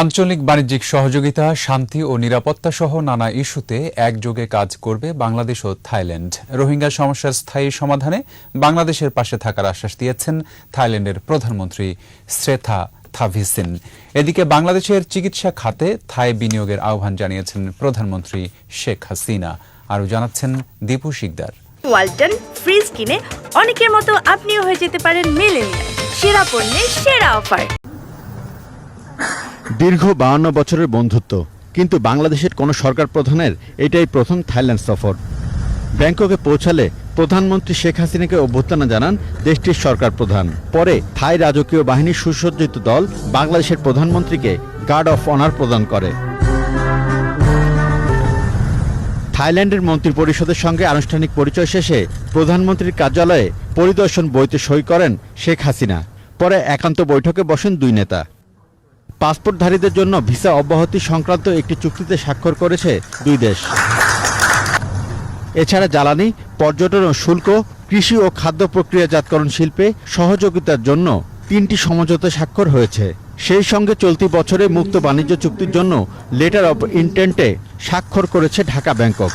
আঞ্চলিক বাণিজ্যিক সহযোগিতা, শান্তি ও নিরাপত্তা সহ নানা ইস্যুতে একযোগে কাজ করবে বাংলাদেশ ও থাইল্যান্ড। রোহিঙ্গা সমস্যার স্থায়ী সমাধানে বাংলাদেশের পাশে থাকার আশ্বাস দিয়েছেন থাইল্যান্ডের প্রধানমন্ত্রী শ্রেথা থাভিসিন। এদিকে বাংলাদেশের চিকিৎসা খাতে থাই বিনিয়োগের আহ্বান জানিয়েছেন প্রধানমন্ত্রী শেখ হাসিনা। আরও জানাচ্ছেন দীপু শিকদার। ওয়ালটন, ফ্রিজ কিনে অনেকের মতো আপনিও হয়ে যেতে পারেন সেরা পণ্যের সেরা অফার। দীর্ঘ বাহান্ন বছরের বন্ধুত্ব, কিন্তু বাংলাদেশের কোনো সরকার প্রধানের এটাই প্রথম থাইল্যান্ড সফর। ব্যাংককে পৌঁছালে প্রধানমন্ত্রী শেখ হাসিনাকে অভ্যর্থনা জানান দেশটির সরকার প্রধান। পরে থাই রাজকীয় বাহিনীর সুসজ্জিত দল বাংলাদেশের প্রধানমন্ত্রীকে গার্ড অফ অনার প্রদান করে। থাইল্যান্ডের মন্ত্রী পরিষদের সঙ্গে আনুষ্ঠানিক পরিচয় শেষে প্রধানমন্ত্রীর কার্যালয়ে পরিদর্শন বইতে সই করেন শেখ হাসিনা। পরে একান্ত বৈঠকে বসেন দুই নেতা। পাসপোর্টধারীদের জন্য ভিসা অব্যাহতি সংক্রান্ত একটি চুক্তিতে স্বাক্ষর করেছে দুই দেশ। এছাড়া জ্বালানি, পর্যটন ও শুল্ক, কৃষি ও খাদ্য প্রক্রিয়াজাতকরণ শিল্পে সহযোগিতার জন্য তিনটি সমঝোতা স্বাক্ষর হয়েছে। সেই সঙ্গে চলতি বছরে মুক্ত বাণিজ্য চুক্তির জন্য লেটার অব ইন্টেন্টে স্বাক্ষর করেছে ঢাকা ব্যাংকক।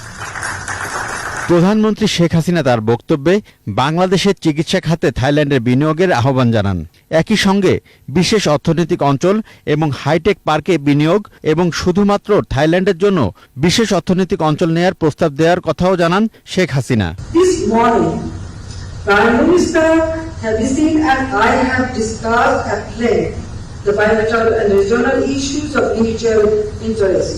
প্রধানমন্ত্রী শেখ হাসিনা তার বক্তব্যে বাংলাদেশের চিকিৎসা খাতে থাইল্যান্ডের বিনিয়োগের আহ্বান জানান একই সঙ্গে বিশেষ অর্থনৈতিক অঞ্চল এবং হাইটেক পার্কে বিনিয়োগ এবং শুধুমাত্র থাইল্যান্ডের জন্য বিশেষ অর্থনৈতিক অঞ্চল নেয়ার প্রস্তাব দেওয়ার কথাও জানান Sheikh Hasina the bilateral and regional issues of mutual interest.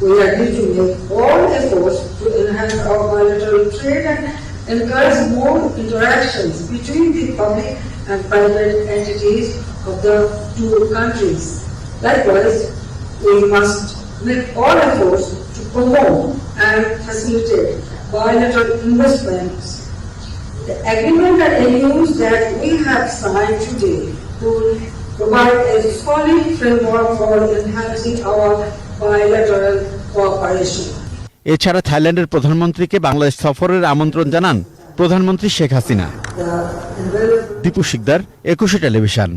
We agree to make all efforts to enhance our bilateral trade and encourage more interactions between the public and private entities of the two countries. Likewise, we must make all efforts to promote and facilitate bilateral investments. The agreement and MOUs that we have signed today will provide a solid framework for enhancing our bilateral cooperation. এছাড়া থাইল্যান্ডের প্রধানমন্ত্রীকে বাংলাদেশ সফরের আমন্ত্রণ জানান প্রধানমন্ত্রী শেখ হাসিনা। দীপু শিকদার একুশে television.